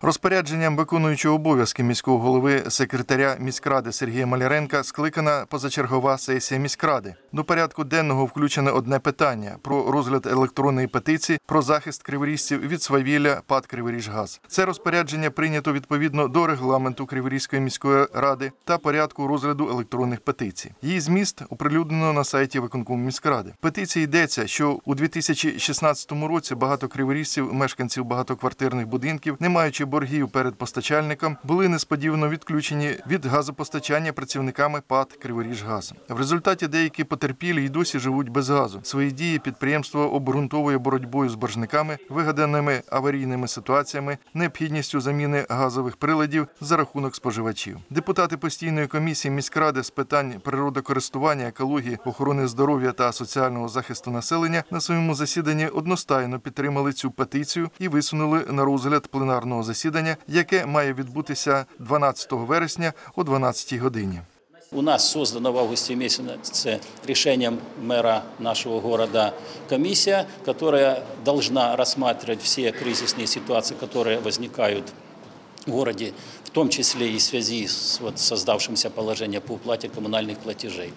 Розпорядженням виконуючого обов'язки міського голови секретаря міськради Сергія Маляренка скликана позачергова сесія міськради. До порядку денного включене одне питання про розгляд електронної петиції про захист криворіжців від свавілля ПАД «Криворіжгаз». Це розпорядження прийнято відповідно до регламенту Криворізької міської ради та порядку розгляду електронних петицій. Її зміст оприлюднено на сайті виконкому міськради. Петиції йдеться, що у 2016 році багато криворіжців, мешканців багатоквартирних будинків, не маючи боргів перед постачальником, були несподівано відключені від газопостачання працівниками ПАД «Криворіжгаз». В результаті деякі потерпілі й досі живуть без газу. Свої дії підприємство обґрунтовує боротьбою з боржниками, вигаданими аварійними ситуаціями, необхідністю заміни газових приладів за рахунок споживачів. Депутати постійної комісії міськради з питань природокористування, екології, охорони здоров'я та соціального захисту населення на своєму засіданні одностайно підтримали цю петицію і висунули на розгляд пленарного засідання, яке має відбутися 12 вересня о 12 годині. У нас создана в августе месяце решением мэра нашего города комиссия, которая должна рассматривать все кризисные ситуации, которые возникают в городе, в том числе и в связи с вот создавшимся положением по уплате коммунальных платежей.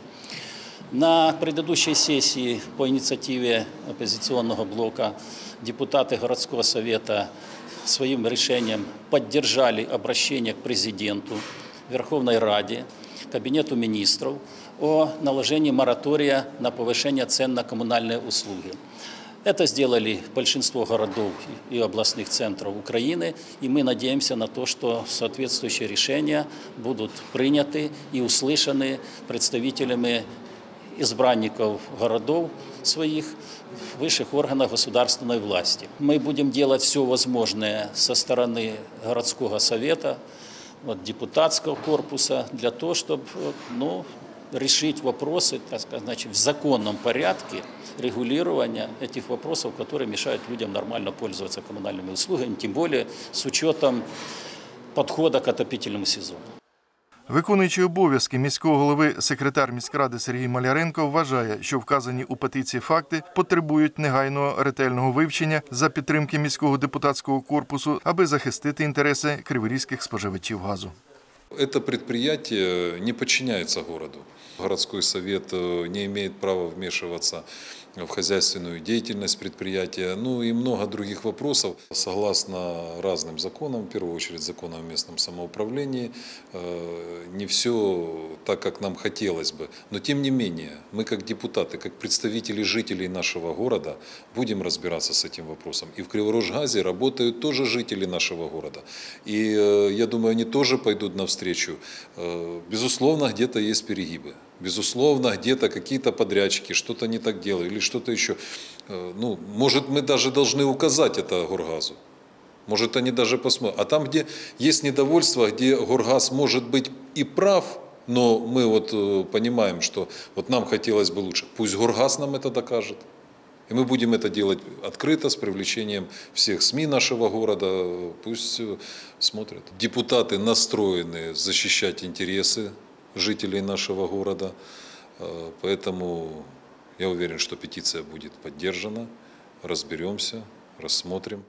На предыдущей сессии по инициативе оппозиционного блока депутаты городского совета своим решением поддержали обращение к президенту, Верховной Раде, Кабинету министров о наложении моратория на повышение цен на коммунальные услуги. Это сделали большинство городов и областных центров Украины, и мы надеемся на то, что соответствующие решения будут приняты и услышаны представителями избранников городов своих в высших органах государственной власти. Мы будем делать все возможное со стороны городского совета, вот, депутатского корпуса для того, чтобы ну, решить вопросы так сказать, значит, в законном порядке регулирования этих вопросов, которые мешают людям нормально пользоваться коммунальными услугами, тем более с учетом подхода к отопительному сезону. Виконуючий обов'язки міського голови секретар міськради Сергій Маляренко вважає, що вказані у петиції факти потребують негайного ретельного вивчення за підтримки міського депутатського корпусу, аби захистити інтереси криворізьких споживачів газу. Это предприятие не подчиняется городу. Городской совет э, не имеет права вмешиваться в хозяйственную деятельность предприятия, ну и много других вопросов. Согласно разным законам, в первую очередь законам о местном самоуправлении, э, не все так, как нам хотелось бы. Но тем не менее, мы как депутаты, как представители жителей нашего города будем разбираться с этим вопросом. И в Криворожгазе работают тоже жители нашего города. И э, я думаю, они тоже пойдут навстречу. Э, Безусловно, где-то есть перегибы. Безусловно, где-то какие-то подрядчики что-то не так делают или что-то еще. Э, Ну, может, мы даже должны указать это Горгазу. Может, они даже посмотрят. А там, где есть недовольство, где Горгаз может быть и прав, но мы вот э, понимаем, что вот нам хотелось бы лучше, пусть Горгаз нам это докажет. И мы будем это делать открыто, с привлечением всех СМИ нашего города. Пусть э, смотрят. Депутаты настроены защищать интересы жителей нашего города. Э, Поэтому я уверен, что петиция будет поддержана. Разберемся, рассмотрим.